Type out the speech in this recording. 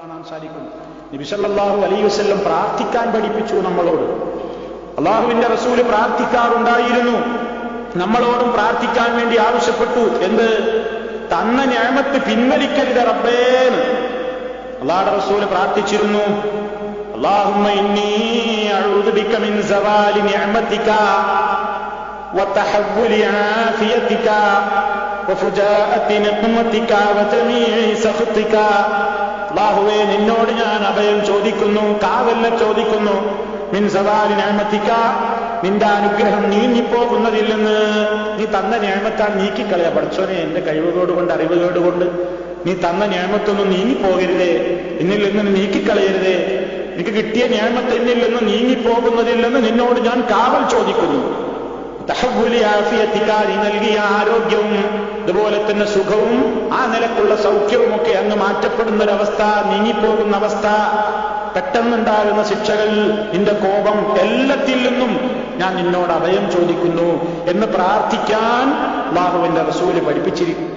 കാണാൻ സാധിക്കും നബിസല്ലാഹു അലൈ വസ്ല്ലം പ്രാർത്ഥിക്കാൻ പഠിപ്പിച്ചു നമ്മളോട് അള്ളാഹുവിന്റെ റസൂല് പ്രാർത്ഥിക്കാറുണ്ടായിരുന്നു നമ്മളോടും പ്രാർത്ഥിക്കാൻ വേണ്ടി ആവശ്യപ്പെട്ടു എന്ത് തന്ന ഞാമത്ത് പിൻവലിക്കരുത് റബ്ബേന്ന് അള്ളാഹുടെ റസൂല് പ്രാർത്ഥിച്ചിരുന്നു اللهم إني أعوذ بك من زوال نعمتك وتحول عافيتك وفجاءة نقمتك وجميع سخطك അള്ളാഹുവേ നിന്നോട് ഞാൻ അഭയം ചോദിക്കുന്നു കാവല്ല ചോദിക്കുന്നു മിൻ സവാലി ഞാമത്തിക്ക നിന്റെ അനുഗ്രഹം നീങ്ങിപ്പോകുന്നതിൽ നിന്ന് നീ തന്ന ഞാമത്താൽ നീക്കിക്കളയാ പഠിച്ചോനെ എന്റെ കഴിവുകേട് കൊണ്ട് അറിവുകേട് കൊണ്ട് നീ തന്ന ഞാമത്തൊന്നും നീങ്ങിപ്പോകരുതേ എന്നിൽ നിന്ന് നീക്കിക്കളയരുതേ എനിക്ക് കിട്ടിയ ഞാമത്ത് എന്നിൽ നിന്ന് നീങ്ങിപ്പോകുന്നതിൽ നിന്ന് നിന്നോട് ഞാൻ കാവൽ ചോദിക്കുന്നു തഹബുലി ആഫിയത്തിക്കാരി നൽകിയ ആരോഗ്യവും അതുപോലെ തന്നെ സുഖവും ആ നിലക്കുള്ള സൗഖ്യവും ഒക്കെ അങ്ങ് മാറ്റപ്പെടുന്ന ഒരവസ്ഥ നീങ്ങിപ്പോകുന്ന അവസ്ഥ പെട്ടെന്നുണ്ടാകുന്ന ശിക്ഷകൾ നിന്റെ കോപം എല്ലാത്തിൽ നിന്നും ഞാൻ നിന്നോട് അഭയം ചോദിക്കുന്നു എന്ന് പ്രാർത്ഥിക്കാൻ ബാഹുവിന്റെ റസൂൽ പഠിപ്പിച്ചിരിക്കും